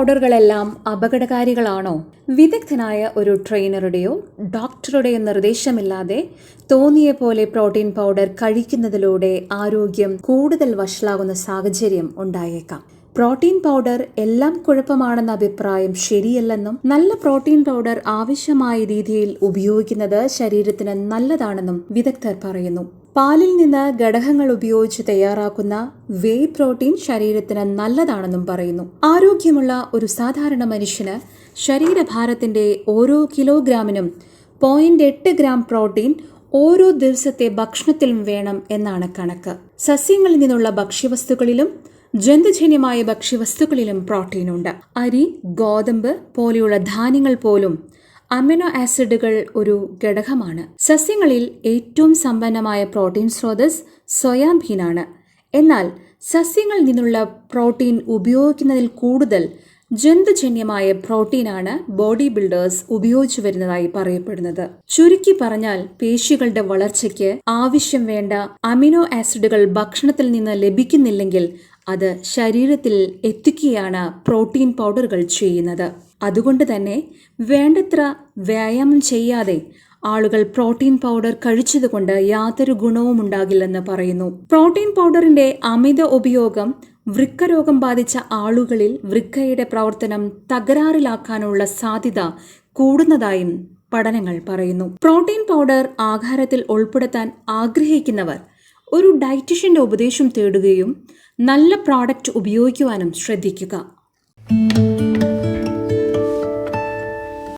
പൗഡറുകളെല്ലാം അപകടകാരികളാണോ? വിദഗ്ധനായ ഒരു ട്രെയിനറുടെയോ ഡോക്ടറുടെയോ നിർദ്ദേശമില്ലാതെ തോന്നിയ പോലെ പ്രോട്ടീൻ പൗഡർ കഴിക്കുന്നതിലൂടെ ആരോഗ്യം കൂടുതൽ വഷളാകുന്ന സാഹചര്യം ഉണ്ടായേക്കാം. പ്രോട്ടീൻ പൗഡർ എല്ലാം കുഴപ്പമാണെന്ന അഭിപ്രായം ശരിയല്ലെന്നും നല്ല പ്രോട്ടീൻ പൗഡർ ആവശ്യമായ രീതിയിൽ ഉപയോഗിക്കുന്നത് ശരീരത്തിന് നല്ലതാണെന്നും വിദഗ്ധർ പറയുന്നു. പാലിൽ നിന്ന് ഘടകങ്ങൾ ഉപയോഗിച്ച് തയ്യാറാക്കുന്ന വേ പ്രോട്ടീൻ ശരീരത്തിന് നല്ലതാണെന്നും പറയുന്നു. ആരോഗ്യമുള്ള ഒരു സാധാരണ മനുഷ്യന് ശരീരഭാരത്തിന്റെ ഓരോ കിലോഗ്രാമിനും പോയിന്റ് എട്ട് ഗ്രാം പ്രോട്ടീൻ ഓരോ ദിവസത്തെ ഭക്ഷണത്തിലും വേണം എന്നാണ് കണക്ക്. സസ്യങ്ങളിൽ നിന്നുള്ള ഭക്ഷ്യവസ്തുക്കളിലും ജന്തുജന്യമായ ഭക്ഷ്യവസ്തുക്കളിലും പ്രോട്ടീനുണ്ട് അരി ഗോതമ്പ് പോലെയുള്ള ധാന്യങ്ങൾ പോലും അമിനോ ആസിഡുകൾ ഒരു ഘടകമാണ്. സസ്യങ്ങളിൽ ഏറ്റവും സമ്പന്നമായ പ്രോട്ടീൻ സ്രോതസ് സോയാബീനാണ് എന്നാൽ സസ്യങ്ങളിൽ നിന്നുള്ള പ്രോട്ടീൻ ഉപയോഗിക്കുന്നതിൽ കൂടുതൽ ജന്തുജന്യമായ പ്രോട്ടീനാണ് ബോഡി ബിൽഡേഴ്സ് ഉപയോഗിച്ചു വരുന്നതായി പറയപ്പെടുന്നത്. ചുരുക്കി പറഞ്ഞാൽ പേശികളുടെ വളർച്ചയ്ക്ക് ആവശ്യം വേണ്ട അമിനോ ആസിഡുകൾ ഭക്ഷണത്തിൽ നിന്ന് ലഭിക്കുന്നില്ലെങ്കിൽ അത് ശരീരത്തിൽ എത്തിക്കുകയാണ് പ്രോട്ടീൻ പൗഡറുകൾ ചെയ്യുന്നത്. അതുകൊണ്ട് തന്നെ വേണ്ടത്ര വ്യായാമം ചെയ്യാതെ ആളുകൾ പ്രോട്ടീൻ പൗഡർ കഴിച്ചതുകൊണ്ട് യാതൊരു ഗുണവും ഉണ്ടാകില്ലെന്ന് പറയുന്നു. പ്രോട്ടീൻ പൗഡറിന്റെ അമിത ഉപയോഗം വൃക്കരോഗം ബാധിച്ച ആളുകളിൽ വൃക്കയുടെ പ്രവർത്തനം തകരാറിലാക്കാനുള്ള സാധ്യത കൂടുന്നതായും പഠനങ്ങൾ പറയുന്നു. പ്രോട്ടീൻ പൗഡർ ആഹാരത്തിൽ ഉൾപ്പെടുത്താൻ ആഗ്രഹിക്കുന്നവർ ഒരു ഡയറ്റീഷ്യന്റെ ഉപദേശം തേടുകയും നല്ല പ്രോഡക്റ്റ് ഉപയോഗിക്കുവാനും ശ്രദ്ധിക്കുക.